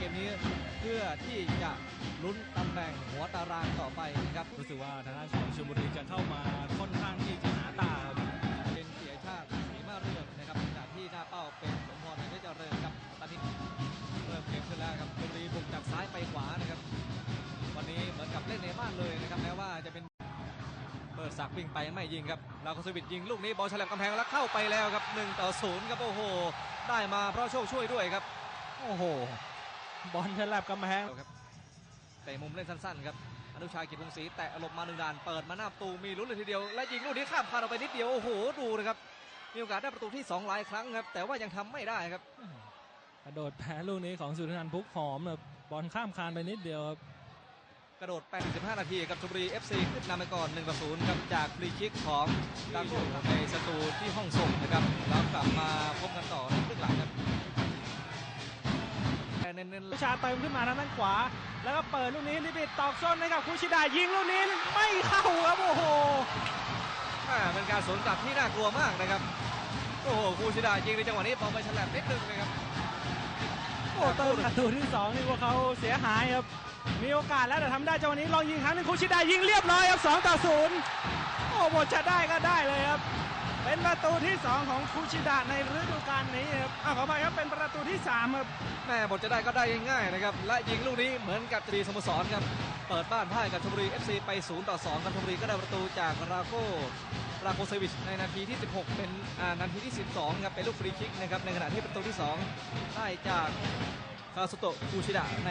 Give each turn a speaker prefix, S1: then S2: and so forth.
S1: เกมนี้เพื่อที่จะลุ้นตำแหน่งหัวตารางต่อไปนะครับ
S2: รู้สึกว่าทางด้านของชลบุรีจะเข้ามาค่อนข้างที่จะหนาตาครับ
S1: เป็นเสียชาติศรีมาเรื่องนะครับขณะที่หน้าเป้าเป็นสมพรในเจริญครับตอนนี้เริ่มเกมขึ้นแล้วครับชลบุรีบุกจากซ้ายไปขวานะครับ วันนี้เหมือนกับเล่นในบ้านเลยนะครับแม้ว่าจะเป็นเปิดสักวิ่งไปไม่ยิงครับลาวคอสวิตยิงลูกนี้บอลฉลับกำแพงแล้วเข้าไปแล้วครับ1ต่อ0ครับโอ้โห ได้มาเพราะโชคช่วยด้วยครับ
S2: โอ้โห บอลฉลับกำแพง
S1: ครับเตะมุมเล่นสั้นๆครับอนุชากิจวงศรีแตะหลบมาหนึ่งด่านเปิดมาหน้าประตูมีลุ้นเลยทีเดียวและยิงลูกนี้ข้ามคานออกไปนิดเดียวโอ้โหดูนะครับมีโอกาสได้ประตูที่สองหลายครั้งครับ แต่ว่ายังทำไม่ได้ครับ
S2: กระโดดแพ้ลูกนี้ของสุรินันท์พุกหอมแบบบอลข้ามคานไปนิดเดียวครับ
S1: กระโดดไป15นาทีกับชลบุรี FC ขึ้นนำไปก่อน1ต่อ0ครับจากฟรีคิกของดังโในสตูที่ห้องส่งนะครับแล้วกลับมาพบกันต่อ น้นๆ
S2: วิชาเติมขึ้นมาทางด้านขวา แล้วก็เปิดลูกนี้ลิบิดตอกส้นให้กับคุชิดายิงลูกนี้ไม่เข้าครับโอ้โห
S1: อ่าเป็นการสวนกลับที่น่ากลัวมากนะครับโอ้โหคูชิดายิงในจังหวะนี้บอลไปฉลับนิดนึงนะครับ
S2: โอ้เติมประตูที่สองนี่พวกเขาเสียหายครับมีโอกาสแล้วแต่ทำได้จังหวะนี้ลองยิงครั้งหนึงคุชิดายิงเรียบร้อยครับสองต่อศูนย์โอ้บทจะได้ก็ได้เลยครับ เป็นประตูที่สองของคุชิดะในฤดูกาลนี้ครับอ้าวขออภัยครับเป็นประตูที่สามครับ
S1: แม่บทจะได้ก็ได้ง่ายๆนะครับ และยิงลูกนี้เหมือนกับจะดีสโมสรครับ เปิดบ้านพ่ายกับชลบุรี FC ไป0ต่อ2ครับชลบุรีก็ได้ประตูจากราโกราโกเซวิชในนาทีที่ 16 เป็นอ่านาทีที่ 12ครับเป็นลูกฟรีคิกนะครับในขณะที่ประตูที่ 2 ได้จากคาสุโตะคูชิดะใน